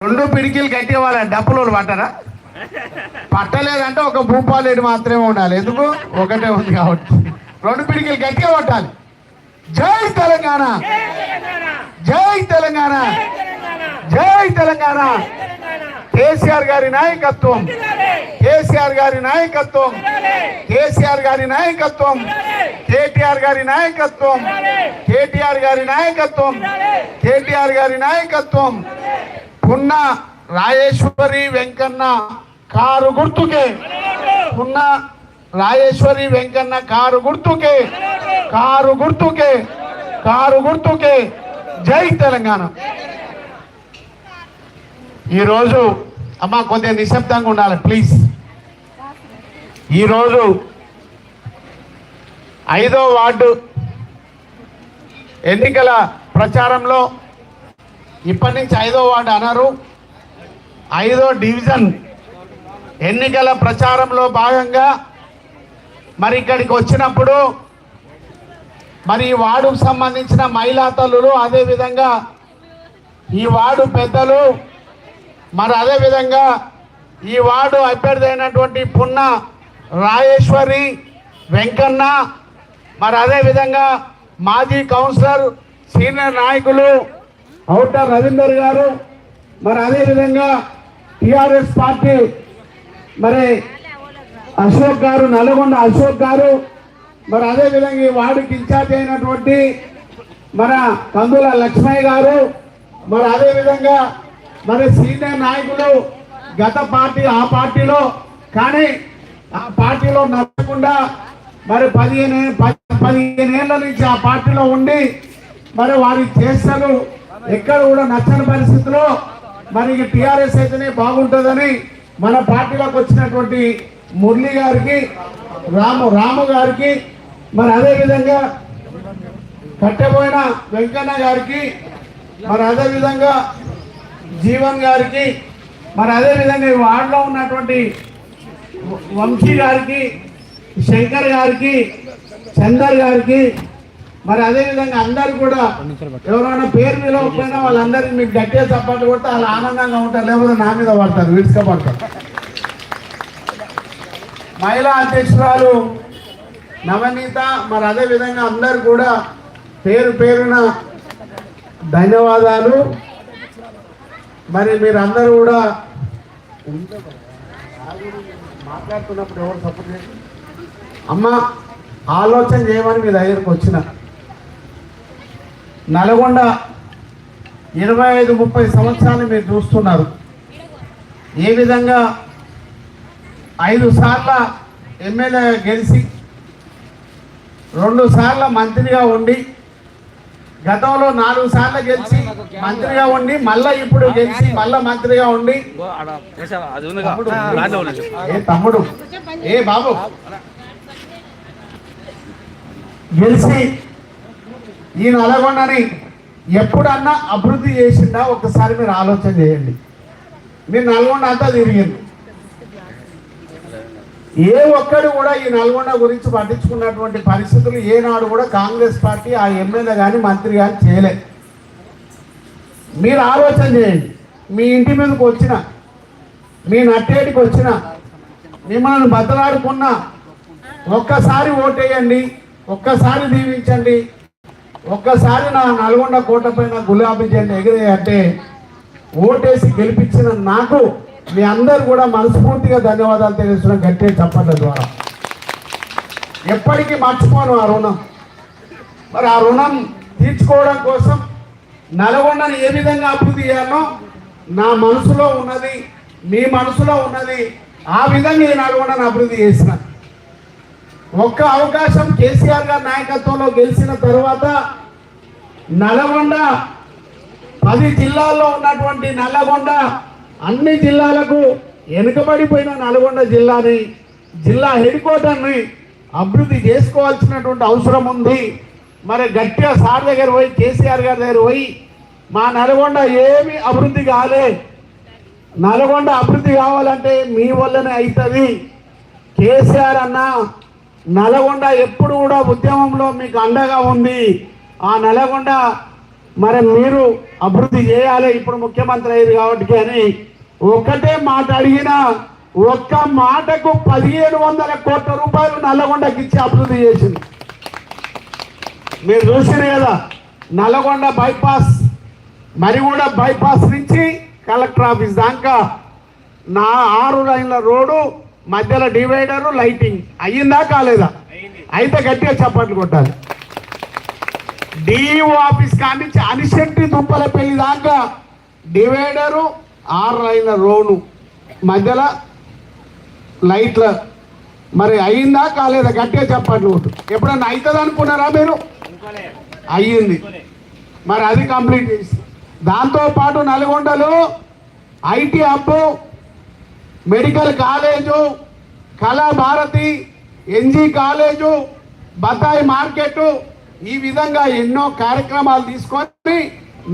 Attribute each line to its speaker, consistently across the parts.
Speaker 1: రెండు పిడికిలు గట్టి వాళ్ళ డప్పులు పట్టరా పట్టలేదంటే ఒక భూపాలేడు మాత్రమే ఉండాలి. ఎందుకు? ఒకటే ఉంది కాబట్టి. రెండు పిడికిలు గట్టిగా పట్టాలి జై తెలంగాణ! జై తెలంగాణ! జై తెలంగాణ! కేసీఆర్ గారి నాయకత్వం! కేసీఆర్ గారి నాయకత్వం! కేసీఆర్ గారి నాయకత్వం! కేటీఆర్ గారి నాయకత్వం! కేటీఆర్ గారి నాయకత్వం! కేటీఆర్ గారి నాయకత్వం! ఉన్న రాజేశ్వరి వెంకన్న కారు గుర్తుకే. ఉన్న రాజేశ్వరి వెంకన్న కారు గుర్తుకే. కారు గుర్తుకే. కారు గుర్తుకే. జై తెలంగాణ. ఈరోజు అమ్మ కొద్దిగా నిశ్శబ్దంగా ఉండాలి ప్లీజ్. ఈరోజు ఐదో వార్డు ఎన్నికల ప్రచారంలో ఇప్పటి నుంచి ఐదో వార్డు అన్నారు. ఐదో డివిజన్ ఎన్నికల ప్రచారంలో భాగంగా మరి ఇక్కడికి వచ్చినప్పుడు మరి ఈ వార్డుకు సంబంధించిన మహిళా తల్లులు అదేవిధంగా ఈ వార్డు పెద్దలు మరి అదేవిధంగా ఈ వార్డు అభ్యర్థి అయినటువంటి పున్న రాజేశ్వరి వెంకన్న మరి అదేవిధంగా మాజీ కౌన్సిలర్ సీనియర్ నాయకులు అవుట రవీందర్ గారు మరి అదేవిధంగా టిఆర్ఎస్ పార్టీ మరి అశోక్ గారు నల్గొండ అశోక్ గారు మరి అదేవిధంగా ఈ వార్డుకి ఇన్ఛార్జ్ అయినటువంటి మన కందుల లక్ష్మయ్య గారు మరి అదేవిధంగా మరి సీనియర్ నాయకులు గత పార్టీ ఆ పార్టీలో కానీ ఆ పార్టీలో నచ్చకుండా మరి పదిహేను పది- పదిహేను ఏళ్ళ నుంచి ఆ పార్టీలో ఉండి మరి వారి చేష్టలు ఎక్కడ కూడా నచ్చని పరిస్థితిలో మరి టిఆర్ఎస్ అయితేనే బాగుంటుందని మన పార్టీలోకి వచ్చినటువంటి మురళి గారికి రాము రాము గారికి మరి అదే విధంగా కట్టెపోయిన వెంకన్న గారికి మరి అదే విధంగా జీవన్ గారికి మరి అదే విధంగా ఈ వార్డులో ఉన్నటువంటి వంశీ గారికి శంకర్ గారికి చందర్ గారికి మరి అదే విధంగా అందరు కూడా ఎవరైనా పేరు పిలవకపోయినా వాళ్ళందరికీ మీకు గట్టిగా చప్పట్లు కొడితే వాళ్ళు ఆనందంగా ఉంటారు లేకపోతే నా మీద పడతారు విడుచుక పడతారు. మహిళా అధ్యక్షురాలు నవనీత మరి అదే విధంగా అందరు కూడా పేరు పేరున ధన్యవాదాలు. మరి మీరు అందరూ కూడా మాట్లాడుతున్నప్పుడు ఎవరు సపోర్ట్ చేసి అమ్మ ఆలోచన చేయమని మీ దగ్గరకు వచ్చిన నల్గొండ ఇరవై ఐదు ముప్పై సంవత్సరాలు మీరు చూస్తున్నారు. ఏ విధంగా ఐదు సార్ల ఎమ్మెల్యే గెలిచి రెండు సార్ల మంత్రిగా ఉండి గతంలో నాలుగు సార్లు గెలిచి మంత్రిగా ఉండి మళ్ళా ఇప్పుడు గెలిచి మళ్ళా మంత్రిగా ఉండి. ఏ తమ్ముడు ఏ బాబు గెలిచి ఈ నల్గొండని ఎప్పుడన్నా అభివృద్ధి చేసిందా ఒకసారి మీరు ఆలోచన చేయండి. మీరు నల్గొండ అంతా తిరిగింది. ఏ ఒక్కడు కూడా ఈ నల్గొండ గురించి పట్టించుకున్నటువంటి పరిస్థితులు ఏనాడు కూడా కాంగ్రెస్ పార్టీ ఆ ఎమ్మెల్యే కానీ మంత్రి కానీ చేయలే. మీరు ఆలోచన చేయండి. మీ ఇంటి మీదకి వచ్చిన మీ నట్టేటికి వచ్చిన మిమ్మల్ని బద్దలాడుకున్న ఒక్కసారి ఓటేయండి ఒక్కసారి దీవించండి. ఒక్కసారి నా నల్గొండ కోట పైన గులాబీ జెండా ఎగిరేయంటే ఓటేసి గెలిపించిన నాకు మీ అందరు కూడా మనస్ఫూర్తిగా ధన్యవాదాలు తెలుస్తున్న గట్టిగా చప్పట్ల ద్వారా. ఎప్పటికీ మర్చిపోను ఆ రుణం. మరి ఆ రుణం తీర్చుకోవడం కోసం నల్గొండని ఏ విధంగా అభివృద్ధి చేయాలో నా మనసులో ఉన్నది మీ మనసులో ఉన్నది ఆ విధంగా ఈ నల్గొండను అభివృద్ధి చేసిన ఒక్క అవకాశం కేసీఆర్ గారి నాయకత్వంలో గెలిచిన తర్వాత నల్గొండ పది జిల్లాల్లో ఉన్నటువంటి నల్లగొండ అన్ని జిల్లాలకు వెనుకబడిపోయిన నల్గొండ జిల్లాని జిల్లా హెడ్ క్వార్టర్ని అభివృద్ధి చేసుకోవాల్సినటువంటి అవసరం ఉంది. మరి గట్టిగా సార్ దగ్గర పోయి కేసీఆర్ గారి దగ్గర పోయి మా నల్గొండ ఏమి అభివృద్ధి కాలే. నల్గొండ అభివృద్ధి కావాలంటే మీ వల్లనే అవుతుంది. కేసీఆర్ అన్న నల్గొండ ఎప్పుడు కూడా ఉద్యమంలో మీకు అండగా ఉంది. ఆ నల్గొండ మరి మీరు అభివృద్ధి చేయాలి. ఇప్పుడు ముఖ్యమంత్రి అయ్యారు కాబట్టి అని ఒకటే మాట అడిగిన ఒక్క మాటకు పదిహేను వందల కోట్ల రూపాయలు నల్లగొండకి ఇచ్చి అభివృద్ధి చేసింది. మీరు చూసిన కదా నల్లగొండ బైపాస్ మరిగూడ బైపాస్ నుంచి కలెక్టర్ ఆఫీస్ దాకా నా ఆరు లైన్ల రోడ్డు మధ్యలో డివైడర్ లైటింగ్. అయ్యిందా కాలేదా? అయితే గట్టిగా చప్పట్లు కొట్టాలి. డిఈఓ ఆఫీస్ కానించి అనిశెట్టి దుప్పల పెళ్ళి దాకా డివైడరు ఆరు లైన్ల రోడ్డు. మధ్యలో లైట్ల. మరి అయిందా కాలేదా? గట్టిగా చప్పట్లు కొట్టు. ఎప్పుడన్నా అవుతుంది అనుకున్నారా మీరు? అయ్యింది. మరి అది కంప్లీట్ చేసి. దాంతో పాటు నల్గొండలో IT hub medical college Kalabharati NG college బత్తాయి మార్కెట్ ఈ విధంగా ఎన్నో కార్యక్రమాలు తీసుకొని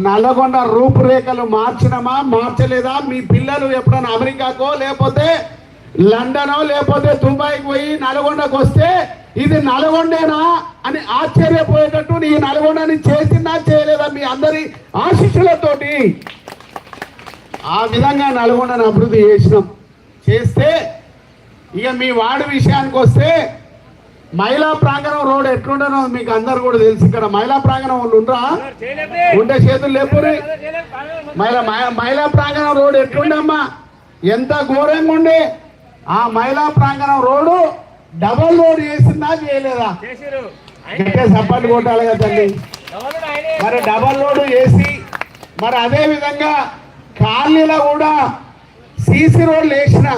Speaker 1: నల్లగొండ రూపురేఖలు మార్చినమా మార్చలేదా? మీ పిల్లలు ఎప్పుడైనా అమెరికాకో లేకపోతే లండనో లేకపోతే దుబాయ్కి పోయి నల్గొండకు వస్తే ఇది నల్గొండేనా అని ఆశ్చర్యపోయేటట్టు నీ నల్గొండని చేసిందా చేయలేదా మీ అందరి ఆశీస్సులతోటి? ఆ విధంగా నల్గొండను అభివృద్ధి చేసినాం. చేస్తే ఇక మీ వార్డు విషయానికి వస్తే మహిళా ప్రాంగణం రోడ్ ఎట్లుండనో మీకు అందరు కూడా తెలుసు. ఇక్కడ మహిళా ప్రాంగణం వాళ్ళు ఉండరా? ఉంటే చేతులు లేపురి మహిళా మహి- మహిళా ప్రాంగణం రోడ్ ఎట్లుండమ్మా? ఎంత ఘోరంగా ఉండే? ఆ మహిళా ప్రాంగణం రోడ్డు డబల్ రోడ్ చేసిందా చేయలేదా? గట్టిగా సపోర్ట్ కొట్టాలి కదా తల్లి. మరి డబల్ లోడ్ వేసి మరి అదే విధంగా కాలనీలో కూడా సీసీ రోడ్లు వేసిన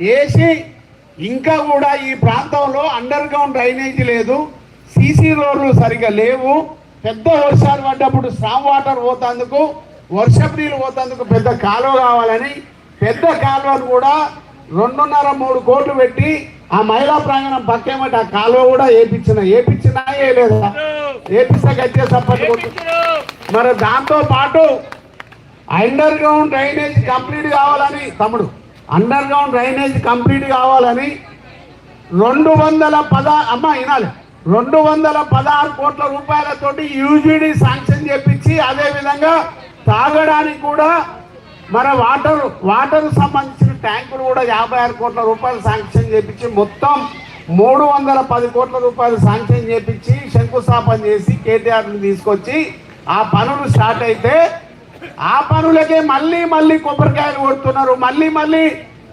Speaker 1: వేసి ఇంకా కూడా ఈ ప్రాంతంలో అండర్ గ్రౌండ్ డ్రైనేజీ లేదు. సీసీ రోడ్లు సరిగా లేవు. పెద్ద వర్షాలు పడ్డప్పుడు స్ట్రాంగ్ వాటర్ పోతందుకు వర్షపు నీళ్ళు పోతందుకు పెద్ద కాలువ కావాలని పెద్ద కాలువను కూడా రెండున్నర మూడు కోట్లు పెట్టి ఆ మహిళా ప్రాంగణం పక్కేమట ఆ కాలువ కూడా వేపించిన. వేపించినా వేయలేదా ఏపిస్తే గట్టిగా సపోర్ట్ మరి దాంతో పాటు అండర్ గ్రౌండ్ డ్రైనేజ్ కంప్లీట్ కావాలని తమ్ముడు. అండర్ గ్రౌండ్ డ్రైనేజ్ కంప్లీట్ కావాలని రెండు వందల పద అమ్మ వినాలి. రెండు వందల పదహారు కోట్ల రూపాయలతోటి యూజీడీ శాంక్షన్ చేపించి అదేవిధంగా తాగడానికి కూడా మన వాటర్ వాటర్ సంబంధించిన ట్యాంకులు కూడా యాభై ఆరు కోట్ల రూపాయలు శాంక్షన్ చేపించి మొత్తం మూడు వందల పది కోట్ల రూపాయలు శాంక్షన్ చేపించి శంకుస్థాపన చేసి కేటీఆర్ని తీసుకొచ్చి ఆ పనులు స్టార్ట్ అయితే ఆ పనులకే మళ్ళీ మళ్ళీ కొబ్బరికాయలు కొడుతున్నారు మళ్ళీ మళ్ళీ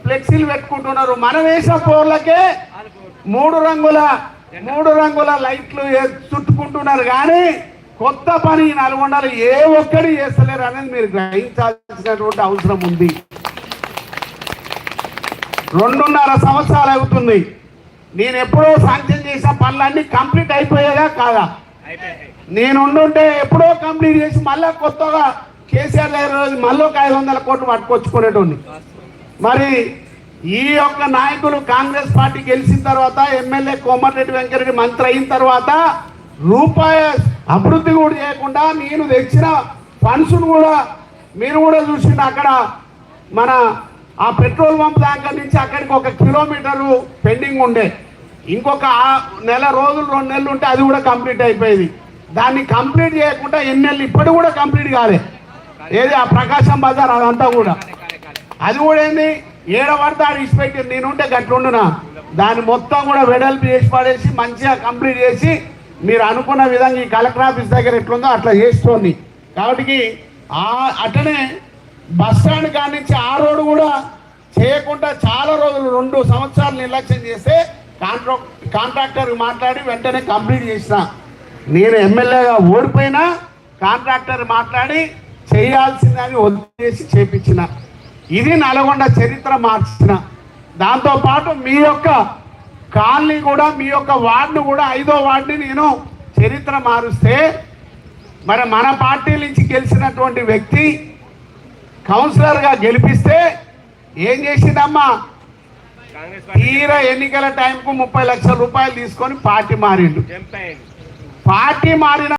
Speaker 1: ఫ్లెక్సీలు పెట్టుకుంటున్నారు. మన వేసిన పోర్లకే మూడు రంగుల మూడు రంగుల లైట్లు చుట్టుకుంటున్నారు. కానీ కొత్త పని నల్గొండలో ఏ ఒక్కటి చేస్తలేరు అనేది మీరు గ్రహించాల్సినటువంటి అవసరం ఉంది. రెండున్నర సంవత్సరాలు అవుతుంది. నేను ఎప్పుడో శాంక్షన్ చేసిన పనులన్నీ కంప్లీట్ అయిపోయేగా కాదా? నేను ఉండుంటే ఎప్పుడో కంప్లీట్ చేసి మళ్ళా కొత్తగా కేసీఆర్ దగ్గర రోజు మళ్ళీ ఒక ఐదు వందల కోట్లు పట్టుకొచ్చుకునేటోడిని. మరి ఈ యొక్క నాయకులు కాంగ్రెస్ పార్టీ గెలిచిన తర్వాత ఎమ్మెల్యే కోమటిరెడ్డి వెంకరెడ్డి మంత్రి అయిన తర్వాత రూపాయి అభివృద్ధి కూడా చేయకుండా నేను తెచ్చిన ఫండ్స్ను కూడా మీరు కూడా చూసిండు అక్కడ. మన ఆ పెట్రోల్ పంప్ దగ్గర నుంచి అక్కడికి ఒక కిలోమీటరు పెండింగ్ ఉండే. ఇంకొక నెల రోజులు రెండు నెలలు ఉంటే అది కూడా కంప్లీట్ అయిపోయేది. దాన్ని కంప్లీట్ చేయకుండా ఎన్ని నెలలు ఇప్పటి కూడా కంప్లీట్ కాలే. ఏది? ఆ ప్రకాశం బజార్ అదంతా కూడా. అది కూడా ఏంది? ఏడ పడితే ఆడ ఇచ్చిపెట్టి నేనుంటే గట్లుండునా దాన్ని మొత్తం కూడా వెడల్పు చేసి పడేసి మంచిగా కంప్లీట్ చేసి మీరు అనుకున్న విధంగా ఈ కలెక్టర్ ఆఫీస్ దగ్గర ఎట్లుందో అట్లా చేసుకోండి కాబట్టి ఆ అట్లనే బస్ స్టాండ్ కాడి నుంచి ఆ రోడ్డు కూడా చేయకుండా చాలా రోజులు రెండు సంవత్సరాలు నిర్లక్ష్యం చేస్తే కాంట్రాక్ట్ కాంట్రాక్టర్ మాట్లాడి వెంటనే కంప్లీట్ చేసిన. నేను ఎమ్మెల్యేగా ఓడిపోయినా కాంట్రాక్టర్ మాట్లాడి చేయాల్సిందని వదిలేసి చేపించిన. ఇది నల్గొండ చరిత్ర మార్చిన. దాంతోపాటు మీ యొక్క కాలనీ కూడా మీ యొక్క వార్డును కూడా ఐదో వార్డుని నేను చరిత్ర మారుస్తే మరి మన పార్టీ నుంచి గెలిచినటువంటి వ్యక్తి కౌన్సిలర్గా గెలిపిస్తే ఏం చేసిందమ్మా? తీరా ఎన్నికల టైంకు ముప్పై లక్షల రూపాయలు తీసుకొని పార్టీ మారిండు. పార్టీ మారిన